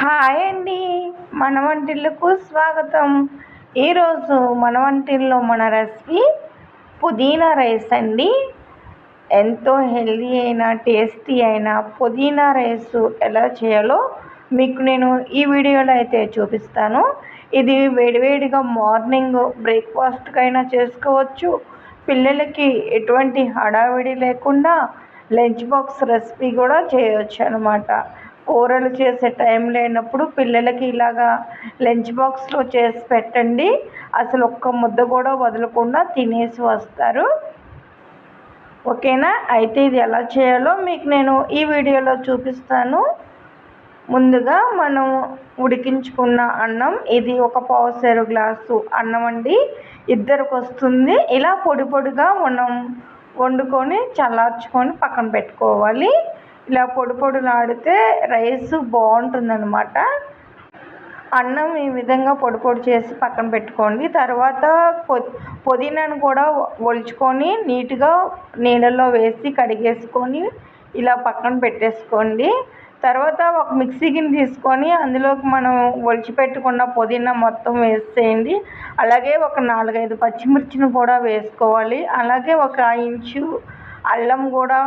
Hi అండి. మన వంటిల్లకు స్వాగతం. ఈరోజు మన వంటిల్లో మన రెసిపీ పుదీనా రైస్ అండి. ఎంతో హెల్దీ అయినా టేస్టీ అయినా పుదీనా రైస్ ఎలా చేయాలో మీకు నేను ఈ వీడియోలో అయితే చూపిస్తాను. ఇది వేడివేడిగా మార్నింగ్ బ్రేక్ఫాస్ట్కైనా చేసుకోవచ్చు. పిల్లలకి ఎటువంటి హడావిడి లేకుండా లంచ్ బాక్స్ రెసిపీ కూడా చేయవచ్చు అనమాట కూరలు చేసే టైం లేనప్పుడు పిల్లలకి ఇలాగా లంచ్ బాక్స్లో చేసి పెట్టండి. అసలు ఒక్క ముద్ద కూడా వదలకుండా తినేసి వస్తారు. ఓకేనా? అయితే ఇది ఎలా చేయాలో మీకు నేను ఈ వీడియోలో చూపిస్తాను. ముందుగా మనం ఉడికించుకున్న అన్నం ఇది ఒక పావుసేరు గ్లాసు అన్నం అండి. ఇద్దరికి వస్తుంది. ఇలా పొడి పొడిగా మనం వండుకొని చల్లార్చుకొని పక్కన పెట్టుకోవాలి. ఇలా పొడి పొడిలాడితే రైస్ బాగుంటుందన్నమాట. అన్నం ఈ విధంగా పొడి పొడి చేసి పక్కన పెట్టుకోండి. తర్వాత పుదీనాను కూడా ఒలుచుకొని నీట్గా నీళ్ళలో వేసి కడిగేసుకొని ఇలా పక్కన పెట్టేసుకోండి. తర్వాత ఒక మిక్సీ గిన్నె తీసుకొని అందులోకి మనం ఒలిచిపెట్టుకున్న పుదీనా మొత్తం వేసేయండి. అలాగే ఒక నాలుగైదు పచ్చిమిర్చిని కూడా వేసుకోవాలి. అలాగే ఒక ఇంచు అల్లం కూడా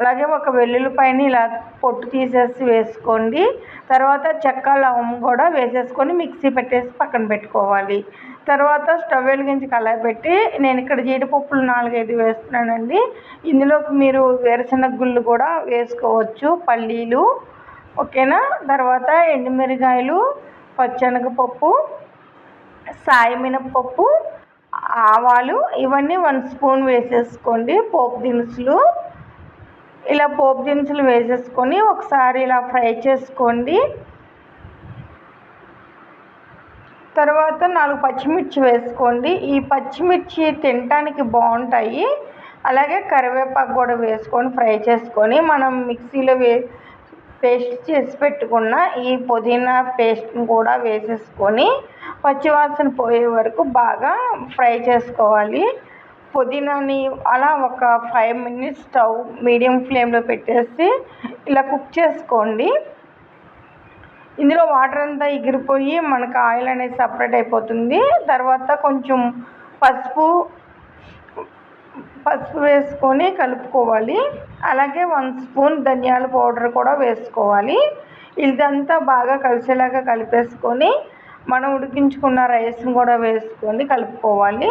అలాగే ఒక వెల్లుల్లిపాయని ఇలా పొట్టు తీసేసి వేసుకోండి. తర్వాత చెక్క లవం కూడా వేసేసుకొని మిక్సీ పెట్టేసి పక్కన పెట్టుకోవాలి. తర్వాత స్టవ్ వెలిగించి కళాయి పెట్టి నేను ఇక్కడ జీడిపప్పులు నాలుగైదు వేస్తున్నానండి. ఇందులోకి మీరు వేరుశనగ గుళ్ళు కూడా వేసుకోవచ్చు పల్లీలు ఓకేనా? తర్వాత ఎండుమిరకాయలు పచ్చనగపప్పు సాయి మినపప్పు ఆవాలు ఇవన్నీ వన్ స్పూన్ వేసేసుకోండి. పోపు దినుసులు ఇలా పోపు దినుసులు వేసేసుకొని ఒకసారి ఇలా ఫ్రై చేసుకోండి. తర్వాత నాలుగు పచ్చిమిర్చి వేసుకోండి. ఈ పచ్చిమిర్చి తినటానికి బాగుంటాయి. అలాగే కరివేపాకు కూడా వేసుకొని ఫ్రై చేసుకొని మనం మిక్సీలో వే పేస్ట్ చేసి పెట్టుకున్న ఈ పుదీనా పేస్ట్ని కూడా వేసేసుకొని పచ్చివాసన పోయే వరకు బాగా ఫ్రై చేసుకోవాలి. పుదీనాని అలా ఒక ఫైవ్ మినిట్స్ స్టవ్ మీడియం ఫ్లేమ్లో పెట్టేసి ఇలా కుక్ చేసుకోండి. ఇందులో వాటర్ అంతా ఎగిరిపోయి మనకు ఆయిల్ అనేది సపరేట్ అయిపోతుంది. తర్వాత కొంచెం పసుపు పసుపు వేసుకొని కలుపుకోవాలి. అలాగే వన్ స్పూన్ ధనియాల పౌడర్ కూడా వేసుకోవాలి. ఇదంతా బాగా కలిసేలాగా కలిపేసుకొని మనం ఉడికించుకున్న రైస్ని కూడా వేసుకొని కలుపుకోవాలి.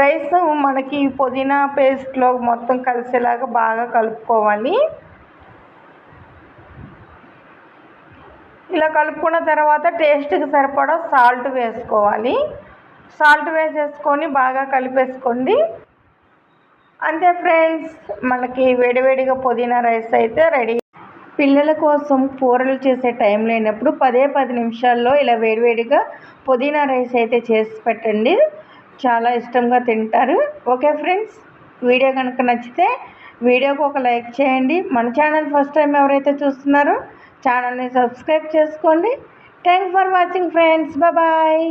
రైస్ మనకి పుదీనా పేస్ట్లో మొత్తం కలిసేలాగా బాగా కలుపుకోవాలి. ఇలా కలుపుకున్న తర్వాత టేస్ట్కి సరిపడా సాల్ట్ వేసుకోవాలి. సాల్ట్ వేసేసుకొని బాగా కలిపేసుకోండి. అంతే ఫ్రెండ్స్ మనకి వేడివేడిగా పుదీనా రైస్ అయితే రెడీ. పిల్లల కోసం కూరలు చేసే టైం లేనప్పుడు పదే పది నిమిషాల్లో ఇలా వేడివేడిగా పుదీనా రైస్ అయితే చేసి పెట్టండి. చాలా ఇష్టంగా తింటారు. ఓకే ఫ్రెండ్స్ వీడియో కనుక నచ్చితే వీడియోకి ఒక లైక్ చేయండి. మన ఛానల్ ఫస్ట్ టైం ఎవరైతే చూస్తున్నారో ఛానల్ని సబ్స్క్రైబ్ చేసుకోండి. Thanks for watching friends. Bye.